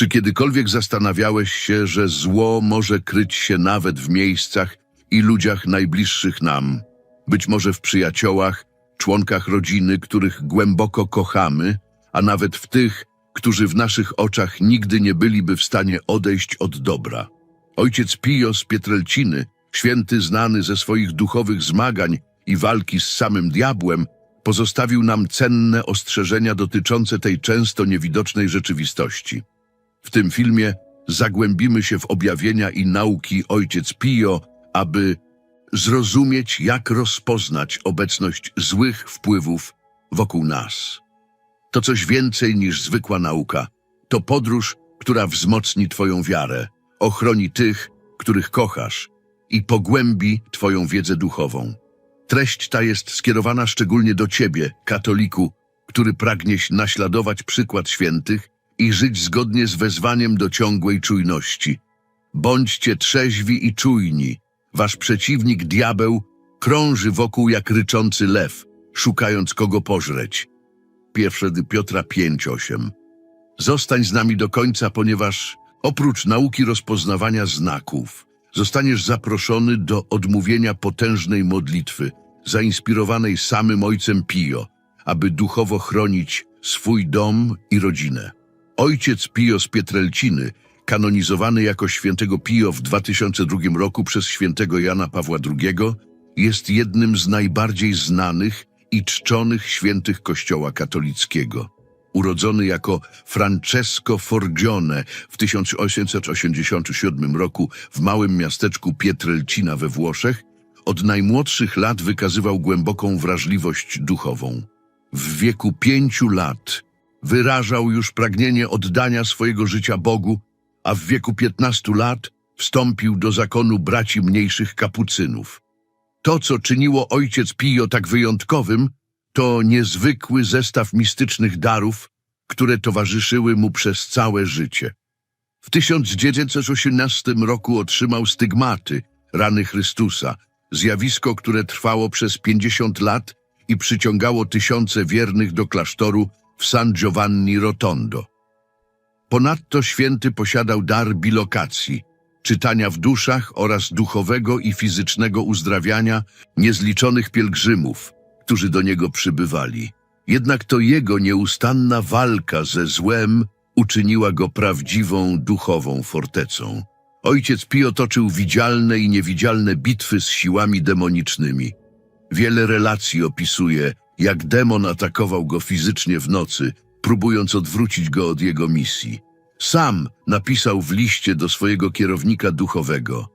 Czy kiedykolwiek zastanawiałeś się, że zło może kryć się nawet w miejscach i ludziach najbliższych nam? Być może w przyjaciołach, członkach rodziny, których głęboko kochamy, a nawet w tych, którzy w naszych oczach nigdy nie byliby w stanie odejść od dobra. Ojciec Pio z Pietrelciny, święty znany ze swoich duchowych zmagań i walki z samym diabłem, pozostawił nam cenne ostrzeżenia dotyczące tej często niewidocznej rzeczywistości. W tym filmie zagłębimy się w objawienia i nauki Ojciec Pio, aby zrozumieć, jak rozpoznać obecność złych wpływów wokół nas. To coś więcej niż zwykła nauka. To podróż, która wzmocni Twoją wiarę, ochroni tych, których kochasz i pogłębi Twoją wiedzę duchową. Treść ta jest skierowana szczególnie do Ciebie, katoliku, który pragniesz naśladować przykład świętych i żyć zgodnie z wezwaniem do ciągłej czujności. Bądźcie trzeźwi i czujni. Wasz przeciwnik, diabeł, krąży wokół jak ryczący lew, szukając kogo pożreć. Pierwsze do Piotra 5:8. Zostań z nami do końca, ponieważ oprócz nauki rozpoznawania znaków, zostaniesz zaproszony do odmówienia potężnej modlitwy, zainspirowanej samym Ojcem Pio, aby duchowo chronić swój dom i rodzinę. Ojciec Pio z Pietrelciny, kanonizowany jako świętego Pio w 2002 roku przez świętego Jana Pawła II, jest jednym z najbardziej znanych i czczonych świętych Kościoła katolickiego. Urodzony jako Francesco Forgione w 1887 roku w małym miasteczku Pietrelcina we Włoszech, od najmłodszych lat wykazywał głęboką wrażliwość duchową. W wieku pięciu lat wyrażał już pragnienie oddania swojego życia Bogu, a w wieku 15 lat wstąpił do zakonu braci mniejszych kapucynów. To, co czyniło ojciec Pio tak wyjątkowym, to niezwykły zestaw mistycznych darów, które towarzyszyły mu przez całe życie. W 1918 roku otrzymał stygmaty, rany Chrystusa, zjawisko, które trwało przez 50 lat i przyciągało tysiące wiernych do klasztoru w San Giovanni Rotondo. Ponadto święty posiadał dar bilokacji, czytania w duszach oraz duchowego i fizycznego uzdrawiania niezliczonych pielgrzymów, którzy do niego przybywali. Jednak to jego nieustanna walka ze złem uczyniła go prawdziwą duchową fortecą. Ojciec Pio toczył widzialne i niewidzialne bitwy z siłami demonicznymi. Wiele relacji opisuje, jak demon atakował go fizycznie w nocy, próbując odwrócić go od jego misji. Sam napisał w liście do swojego kierownika duchowego: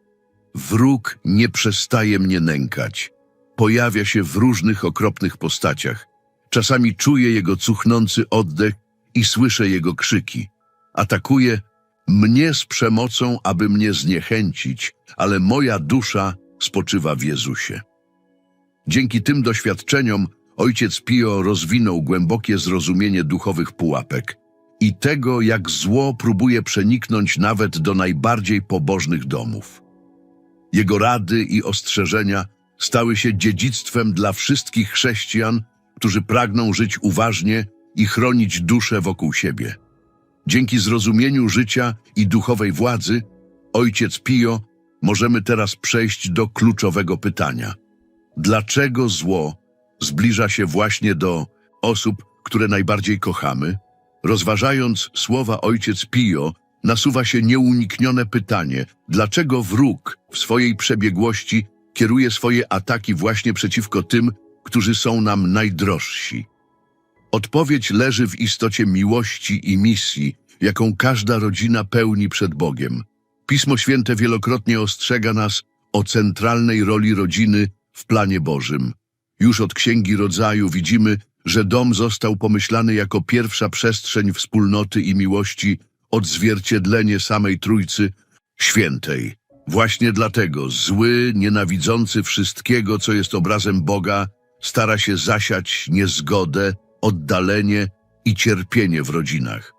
Wróg nie przestaje mnie nękać. Pojawia się w różnych okropnych postaciach. Czasami czuję jego cuchnący oddech i słyszę jego krzyki. Atakuje mnie z przemocą, aby mnie zniechęcić, ale moja dusza spoczywa w Jezusie. Dzięki tym doświadczeniom ojciec Pio rozwinął głębokie zrozumienie duchowych pułapek i tego, jak zło próbuje przeniknąć nawet do najbardziej pobożnych domów. Jego rady i ostrzeżenia stały się dziedzictwem dla wszystkich chrześcijan, którzy pragną żyć uważnie i chronić duszę wokół siebie. Dzięki zrozumieniu życia i duchowej władzy, ojciec Pio, możemy teraz przejść do kluczowego pytania. Dlaczego zło zbliża się właśnie do osób, które najbardziej kochamy? Rozważając słowa ojciec Pio, nasuwa się nieuniknione pytanie, dlaczego wróg w swojej przebiegłości kieruje swoje ataki właśnie przeciwko tym, którzy są nam najdrożsi. Odpowiedź leży w istocie miłości i misji, jaką każda rodzina pełni przed Bogiem. Pismo Święte wielokrotnie ostrzega nas o centralnej roli rodziny w planie Bożym. Już od Księgi Rodzaju widzimy, że dom został pomyślany jako pierwsza przestrzeń wspólnoty i miłości, odzwierciedlenie samej Trójcy Świętej. Właśnie dlatego zły, nienawidzący wszystkiego, co jest obrazem Boga, stara się zasiać niezgodę, oddalenie i cierpienie w rodzinach.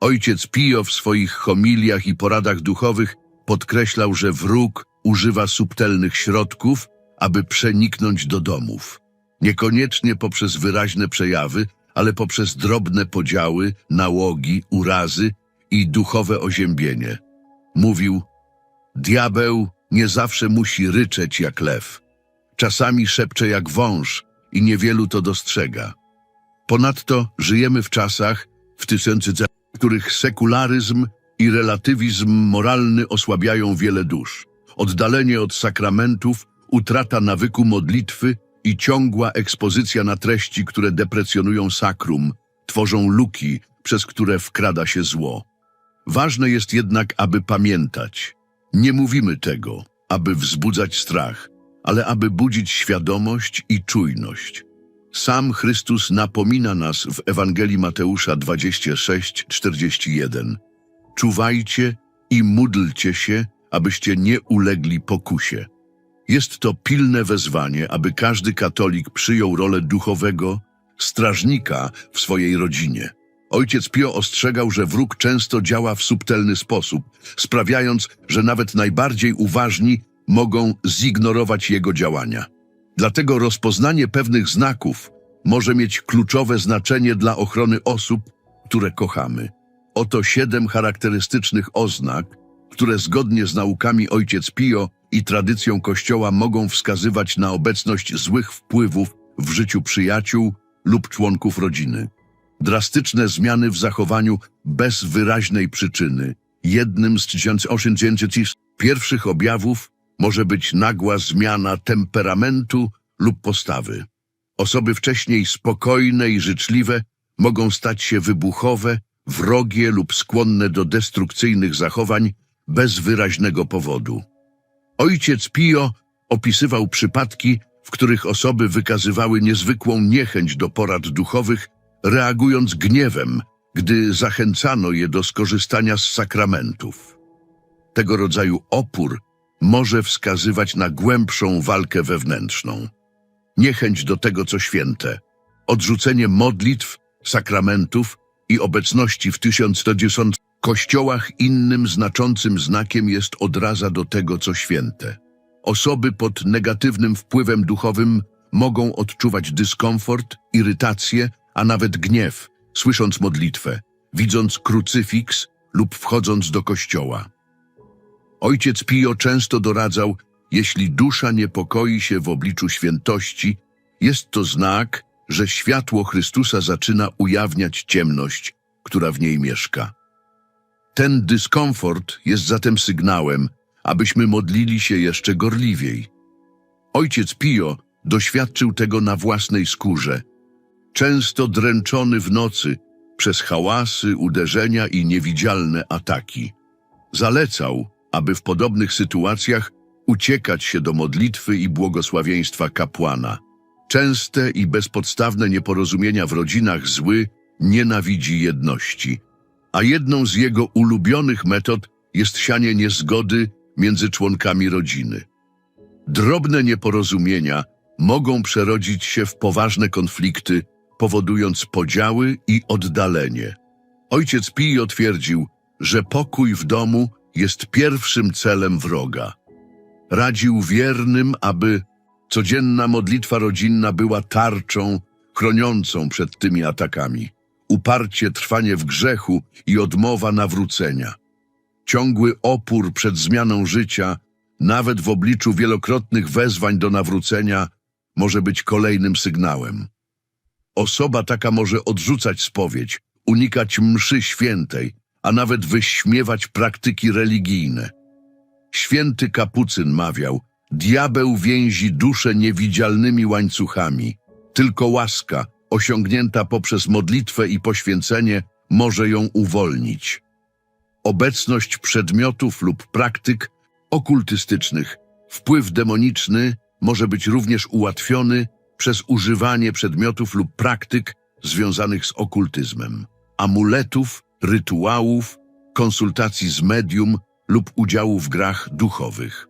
Ojciec Pio w swoich homiliach i poradach duchowych podkreślał, że wróg używa subtelnych środków, aby przeniknąć do domów. Niekoniecznie poprzez wyraźne przejawy, ale poprzez drobne podziały, nałogi, urazy i duchowe oziębienie. Mówił, diabeł nie zawsze musi ryczeć jak lew. Czasami szepcze jak wąż i niewielu to dostrzega. Ponadto żyjemy w czasach, w tysiące, w których sekularyzm i relatywizm moralny osłabiają wiele dusz. Oddalenie od sakramentów, utrata nawyku modlitwy i ciągła ekspozycja na treści, które deprecjonują sakrum, tworzą luki, przez które wkrada się zło. Ważne jest jednak, aby pamiętać. Nie mówimy tego, aby wzbudzać strach, ale aby budzić świadomość i czujność. Sam Chrystus napomina nas w Ewangelii Mateusza 26:41. Czuwajcie i módlcie się, abyście nie ulegli pokusie. Jest to pilne wezwanie, aby każdy katolik przyjął rolę duchowego strażnika w swojej rodzinie. Ojciec Pio ostrzegał, że wróg często działa w subtelny sposób, sprawiając, że nawet najbardziej uważni mogą zignorować jego działania. Dlatego rozpoznanie pewnych znaków może mieć kluczowe znaczenie dla ochrony osób, które kochamy. Oto siedem charakterystycznych oznak, które zgodnie z naukami Ojciec Pio i tradycją Kościoła mogą wskazywać na obecność złych wpływów w życiu przyjaciół lub członków rodziny. Drastyczne zmiany w zachowaniu bez wyraźnej przyczyny. Jednym z 1800 pierwszych objawów może być nagła zmiana temperamentu lub postawy. Osoby wcześniej spokojne i życzliwe mogą stać się wybuchowe, wrogie lub skłonne do destrukcyjnych zachowań bez wyraźnego powodu. Ojciec Pio opisywał przypadki, w których osoby wykazywały niezwykłą niechęć do porad duchowych, reagując gniewem, gdy zachęcano je do skorzystania z sakramentów. Tego rodzaju opór może wskazywać na głębszą walkę wewnętrzną. Niechęć do tego, co święte, odrzucenie modlitw, sakramentów i obecności w 1110 kościołach innym znaczącym znakiem jest odraza do tego, co święte. Osoby pod negatywnym wpływem duchowym mogą odczuwać dyskomfort, irytację, a nawet gniew, słysząc modlitwę, widząc krucyfiks lub wchodząc do kościoła. Ojciec Pio często doradzał, jeśli dusza niepokoi się w obliczu świętości, jest to znak, że światło Chrystusa zaczyna ujawniać ciemność, która w niej mieszka. Ten dyskomfort jest zatem sygnałem, abyśmy modlili się jeszcze gorliwiej. Ojciec Pio doświadczył tego na własnej skórze, często dręczony w nocy przez hałasy, uderzenia i niewidzialne ataki. Zalecał, aby w podobnych sytuacjach uciekać się do modlitwy i błogosławieństwa kapłana. Częste i bezpodstawne nieporozumienia w rodzinach zły nienawidzi jedności, a jedną z jego ulubionych metod jest sianie niezgody między członkami rodziny. Drobne nieporozumienia mogą przerodzić się w poważne konflikty, powodując podziały i oddalenie. Ojciec Pio twierdził, że pokój w domu jest pierwszym celem wroga. Radził wiernym, aby codzienna modlitwa rodzinna była tarczą chroniącą przed tymi atakami. Uparcie trwanie w grzechu i odmowa nawrócenia. Ciągły opór przed zmianą życia, nawet w obliczu wielokrotnych wezwań do nawrócenia, może być kolejnym sygnałem. Osoba taka może odrzucać spowiedź, unikać mszy świętej, a nawet wyśmiewać praktyki religijne. Święty Kapucyn mawiał, diabeł więzi duszę niewidzialnymi łańcuchami. Tylko łaska, osiągnięta poprzez modlitwę i poświęcenie, może ją uwolnić. Obecność przedmiotów lub praktyk okultystycznych, wpływ demoniczny może być również ułatwiony przez używanie przedmiotów lub praktyk związanych z okultyzmem, amuletów, rytuałów, konsultacji z medium lub udziału w grach duchowych.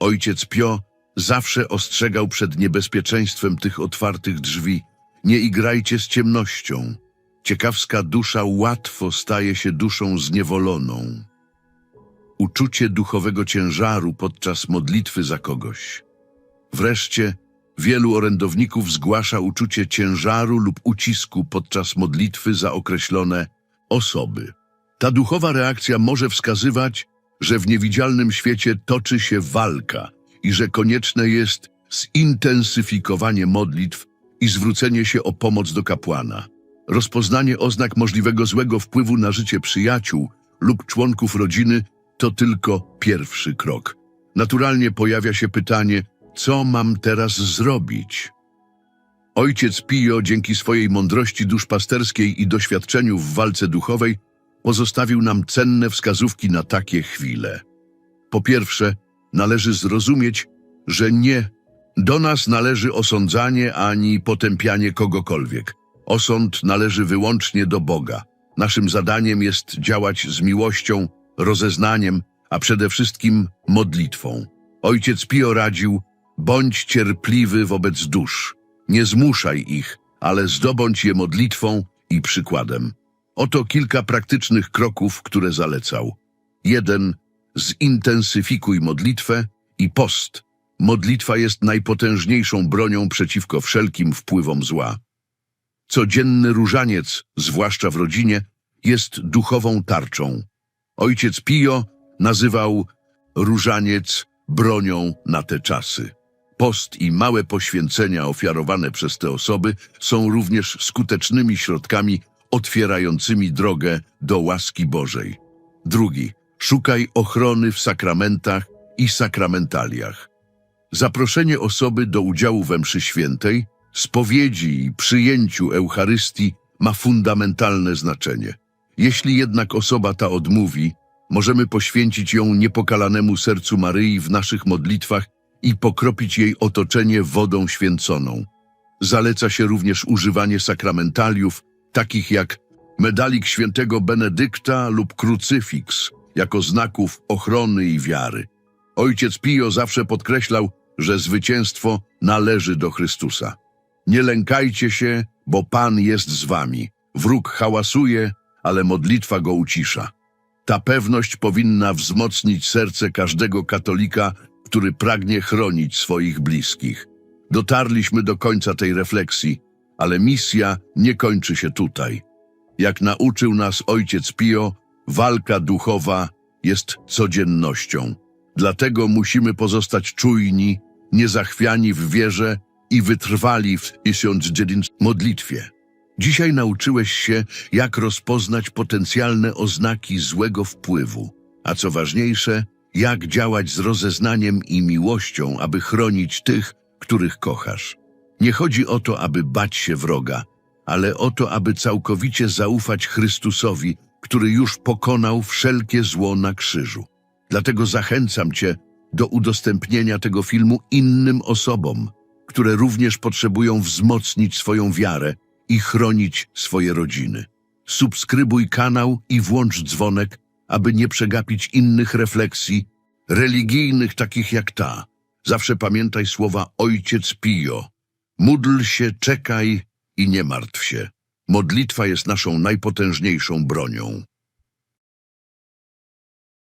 Ojciec Pio zawsze ostrzegał przed niebezpieczeństwem tych otwartych drzwi. Nie igrajcie z ciemnością. Ciekawska dusza łatwo staje się duszą zniewoloną. Uczucie duchowego ciężaru podczas modlitwy za kogoś. Wreszcie wielu orędowników zgłasza uczucie ciężaru lub ucisku podczas modlitwy za określone osoby. Ta duchowa reakcja może wskazywać, że w niewidzialnym świecie toczy się walka i że konieczne jest zintensyfikowanie modlitw i zwrócenie się o pomoc do kapłana. Rozpoznanie oznak możliwego złego wpływu na życie przyjaciół lub członków rodziny to tylko pierwszy krok. Naturalnie pojawia się pytanie, co mam teraz zrobić? Ojciec Pio dzięki swojej mądrości duszpasterskiej i doświadczeniu w walce duchowej pozostawił nam cenne wskazówki na takie chwile. Po pierwsze, należy zrozumieć, że nie do nas należy osądzanie ani potępianie kogokolwiek. Osąd należy wyłącznie do Boga. Naszym zadaniem jest działać z miłością, rozeznaniem, a przede wszystkim modlitwą. Ojciec Pio radził, bądź cierpliwy wobec dusz. Nie zmuszaj ich, ale zdobądź je modlitwą i przykładem. Oto kilka praktycznych kroków, które zalecał. 1. Zintensyfikuj modlitwę i post. Modlitwa jest najpotężniejszą bronią przeciwko wszelkim wpływom zła. Codzienny różaniec, zwłaszcza w rodzinie, jest duchową tarczą. Ojciec Pio nazywał różaniec bronią na te czasy. Post i małe poświęcenia ofiarowane przez te osoby są również skutecznymi środkami otwierającymi drogę do łaski Bożej. Drugi, szukaj ochrony w sakramentach i sakramentaliach. Zaproszenie osoby do udziału we mszy świętej, spowiedzi i przyjęciu Eucharystii ma fundamentalne znaczenie. Jeśli jednak osoba ta odmówi, możemy poświęcić ją niepokalanemu sercu Maryi w naszych modlitwach i pokropić jej otoczenie wodą święconą. Zaleca się również używanie sakramentaliów, takich jak medalik świętego Benedykta lub krucyfiks, jako znaków ochrony i wiary. Ojciec Pio zawsze podkreślał, że zwycięstwo należy do Chrystusa. Nie lękajcie się, bo Pan jest z wami. Wróg hałasuje, ale modlitwa go ucisza. Ta pewność powinna wzmocnić serce każdego katolika, który pragnie chronić swoich bliskich. Dotarliśmy do końca tej refleksji, ale misja nie kończy się tutaj. Jak nauczył nas ojciec Pio, walka duchowa jest codziennością. Dlatego musimy pozostać czujni, niezachwiani w wierze i wytrwali w tysiąc modlitwie. Dzisiaj nauczyłeś się, jak rozpoznać potencjalne oznaki złego wpływu, a co ważniejsze, jak działać z rozeznaniem i miłością, aby chronić tych, których kochasz. Nie chodzi o to, aby bać się wroga, ale o to, aby całkowicie zaufać Chrystusowi, który już pokonał wszelkie zło na krzyżu. Dlatego zachęcam Cię do udostępnienia tego filmu innym osobom, które również potrzebują wzmocnić swoją wiarę i chronić swoje rodziny. Subskrybuj kanał i włącz dzwonek, aby nie przegapić innych refleksji religijnych takich jak ta. Zawsze pamiętaj słowa Ojciec Pio. Módl się, czekaj i nie martw się. Modlitwa jest naszą najpotężniejszą bronią.